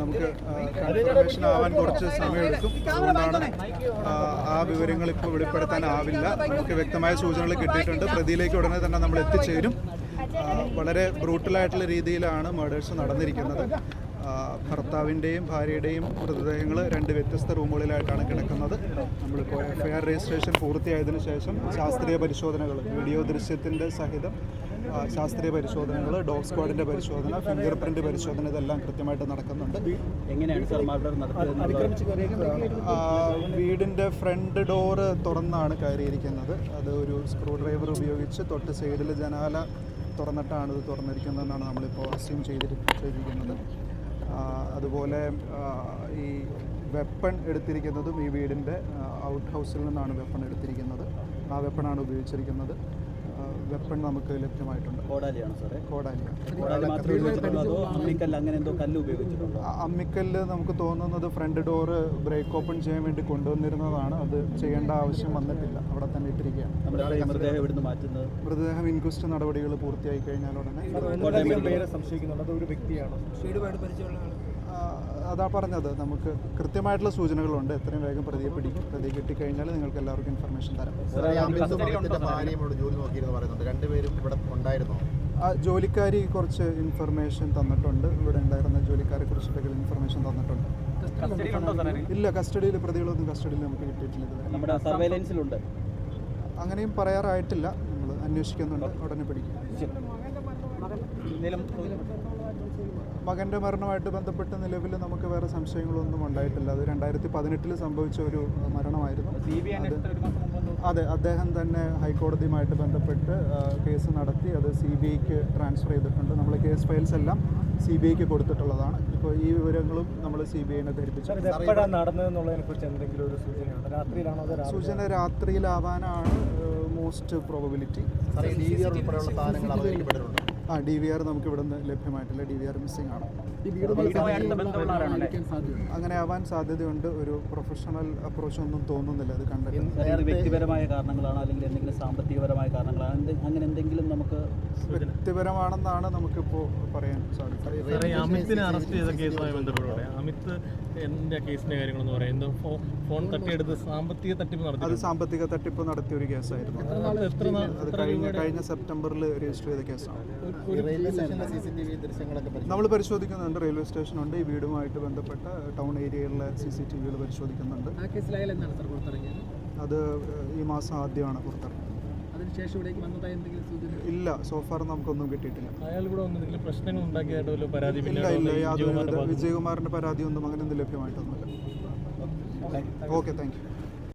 നമുക്ക് കൺഫർമേഷൻ ആവാൻ കുറച്ച് സമയമെടുക്കും. അതുകൊണ്ടാണ് ആ, വിവരങ്ങൾ ഇപ്പോൾ വെളിപ്പെടുത്താനാവില്ല നമുക്ക് വ്യക്തമായ സൂചനകൾ കിട്ടിയിട്ടുണ്ട്. പ്രതിയിലേക്ക് ഉടനെ തന്നെ നമ്മൾ എത്തിച്ചേരും. വളരെ ബ്രൂട്ടലായിട്ടുള്ള രീതിയിലാണ് മേഡേഴ്സ് നടന്നിരിക്കുന്നത്. ഭർത്താവിന്റെയും ഭാര്യയുടെയും മൃതദേഹങ്ങൾ രണ്ട് വ്യത്യസ്ത റൂമുകളിലായിട്ടാണ് കിടക്കുന്നത്. നമ്മളിപ്പോൾ എഫ് ഐ ആർ രജിസ്ട്രേഷൻ പൂർത്തിയായതിനു ശേഷം ശാസ്ത്രീയ പരിശോധനകൾ വീഡിയോ ദൃശ്യത്തിന്റെ സഹിതം ശാസ്ത്രീയ പരിശോധനകൾ ഡോഗ് സ്ക്വാഡിന്റെ പരിശോധന ഫിംഗർ പ്രിന്റ് പരിശോധന ഇതെല്ലാം കൃത്യമായിട്ട് നടക്കുന്നുണ്ട്. എങ്ങനെയാണ് സാർ മർഡർ വീടിന്റെ ഫ്രണ്ട് ഡോറ് തുറന്നാണ് കയറിയിരിക്കുന്നത്. അത് ഒരു സ്ക്രൂ ഡ്രൈവർ ഉപയോഗിച്ച് തൊട്ട് സൈഡിൽ ജനാല തുറന്നിട്ടാണ് ഇത് തുറന്നിരിക്കുന്നതെന്നാണ് നമ്മളിപ്പോൾ അസ്യൂം ചെയ്തിരി ചെയ്തിരിക്കുന്നത്. അതുപോലെ ഈ വെപ്പൺ എടുത്തിരിക്കുന്നതും ഈ വീടിന്റെ ഔട്ട് ഹൗസിൽ നിന്നാണ് വെപ്പൺ എടുത്തിരിക്കുന്നത്. ആ വെപ്പണാണ് ഉപയോഗിച്ചിരിക്കുന്നത്. വെപ്പൺ നമുക്ക് ലഭ്യമായിട്ടുണ്ട്. കോടാലിയാണ് സാറേ? അങ്ങനെ എന്തോ കല്ല് ഉപയോഗിച്ചിട്ടുണ്ട്? അമ്മിക്കല്ല് നമുക്ക് തോന്നുന്നത് ഫ്രണ്ട് ഡോറ് ബ്രേക്ക് ഓപ്പൺ ചെയ്യാൻ വേണ്ടി കൊണ്ടുവന്നിരുന്നതാണ്. അത് ചെയ്യേണ്ട ആവശ്യം വന്നിട്ടില്ല. അവിടെ തന്നെ ഇട്ടിരിക്കുകയാണ്. മൃതദേഹം ഇൻക്വസ്റ്റ് നടപടികൾ പൂർത്തിയായി കഴിഞ്ഞാൽ ഉടനെ സംശയിക്കുന്നുണ്ട് അത് ഒരു വ്യക്തിയാണ് അതാ പറഞ്ഞത്. നമുക്ക് കൃത്യമായിട്ടുള്ള സൂചനകളുണ്ട്. എത്രയും വേഗം പ്രതിയെ പിടിക്കും. പ്രതിയെ കിട്ടിക്കഴിഞ്ഞാൽ നിങ്ങൾക്ക് എല്ലാവർക്കും ഇൻഫർമേഷൻ തരാം. ആ ജോലിക്കാരി കുറച്ച് ഇൻഫർമേഷൻ തന്നിട്ടുണ്ട്. ഇവിടെ ഉണ്ടായിരുന്ന ജോലിക്കാരെ കുറിച്ചിട്ടൊക്കെ ഇൻഫർമേഷൻ തന്നിട്ടുണ്ട്. ഇല്ല കസ്റ്റഡിയിൽ പ്രതികളൊന്നും കസ്റ്റഡിയിൽ നമുക്ക് കിട്ടിയിട്ടില്ല അങ്ങനെയും പറയാറായിട്ടില്ല. നമ്മൾ അന്വേഷിക്കുന്നുണ്ട്. ഉടനെ പിടിക്കും. മകന്റെ മരണമായിട്ട് ബന്ധപ്പെട്ട് നിലവിൽ നമുക്ക് വേറെ സംശയങ്ങളൊന്നും ഉണ്ടായിട്ടില്ല. അത് രണ്ടായിരത്തി പതിനെട്ടിൽ സംഭവിച്ച ഒരു മരണമായിരുന്നു. അത് അതെ അദ്ദേഹം തന്നെ ഹൈക്കോടതിയുമായിട്ട് ബന്ധപ്പെട്ട് കേസ് നടത്തി അത് സി ബി ഐക്ക് ട്രാൻസ്ഫർ ചെയ്തിട്ടുണ്ട്. നമ്മൾ കേസ് ഫയൽസ് എല്ലാം സി ബി ഐക്ക് കൊടുത്തിട്ടുള്ളതാണ്. ഇപ്പോൾ ഈ വിവരങ്ങളും നമ്മൾ സി ബി ഐനെ ധരിപ്പിച്ചു. സൂചന രാത്രിയിലാവാനാണ് മോസ്റ്റ് പ്രോബിലിറ്റി ആർ ഉൾപ്പെടെയുള്ള സാധനങ്ങൾ അവതരിക്കപ്പെട്ടിട്ടുണ്ട് ആ ഡി വി ആർ നമുക്ക് ഇവിടെ നിന്ന് ലഭ്യമായിട്ടില്ല. ഡി വി ആർ മിസ്സിംഗ് ആണ്. അങ്ങനെ ആവാൻ സാധ്യതയുണ്ട്. ഒരു പ്രൊഫഷണൽ അപ്രോച്ച് ഒന്നും തോന്നുന്നില്ല. അത് കണ്ടെത്തി വ്യക്തിപരമായ കാരണങ്ങളാണ് അല്ലെങ്കിൽ എന്തെങ്കിലും സാമ്പത്തികപരമായ കാരണങ്ങളാണ്? അങ്ങനെ എന്തെങ്കിലും നമുക്ക് വ്യക്തിപരമാണെന്നാണ് നമുക്കിപ്പോൾ പറയാൻ സാധിക്കും അമിത്തിനെ അറസ്റ്റ് ചെയ്ത കേസുമായി ബന്ധപ്പെട്ട് അമിത് എന്റെ കേസിന്റെ കാര്യങ്ങളെന്ന് പറയുന്നത് ഫോൺ തട്ടിയെടുത്ത് സാമ്പത്തിക തട്ടിപ്പ് അത് സാമ്പത്തിക തട്ടിപ്പ് നടത്തിയ ഒരു കേസായിരുന്നു. അത് കഴിഞ്ഞ കഴിഞ്ഞ സെപ്റ്റംബറിൽ രജിസ്റ്റർ ചെയ്ത കേസാണ്. നമ്മൾ പരിശോധിക്കുന്നുണ്ട് റെയിൽവേ സ്റ്റേഷനുണ്ട്. ഈ വീടുമായിട്ട് ബന്ധപ്പെട്ട ടൗൺ ഏരിയയിലെ സി സി ടി വികൾ പരിശോധിക്കുന്നുണ്ട്. അത് ഈ മാസം ആദ്യമാണ് പുറത്തിറങ്ങുന്നത്. അതിനുശേഷം ഇവിടേക്ക് വന്നതായി എന്തെങ്കിലും സൂചന? ഇല്ല സോഫാർ നമുക്കൊന്നും കിട്ടിയിട്ടില്ല. ഇല്ല ഇല്ല യാതൊരു. വിജയകുമാറിന്റെ പരാതിയൊന്നും അങ്ങനെ ഒന്നും ലഭ്യമായിട്ടൊന്നുമില്ല. ഓക്കെ. Thank you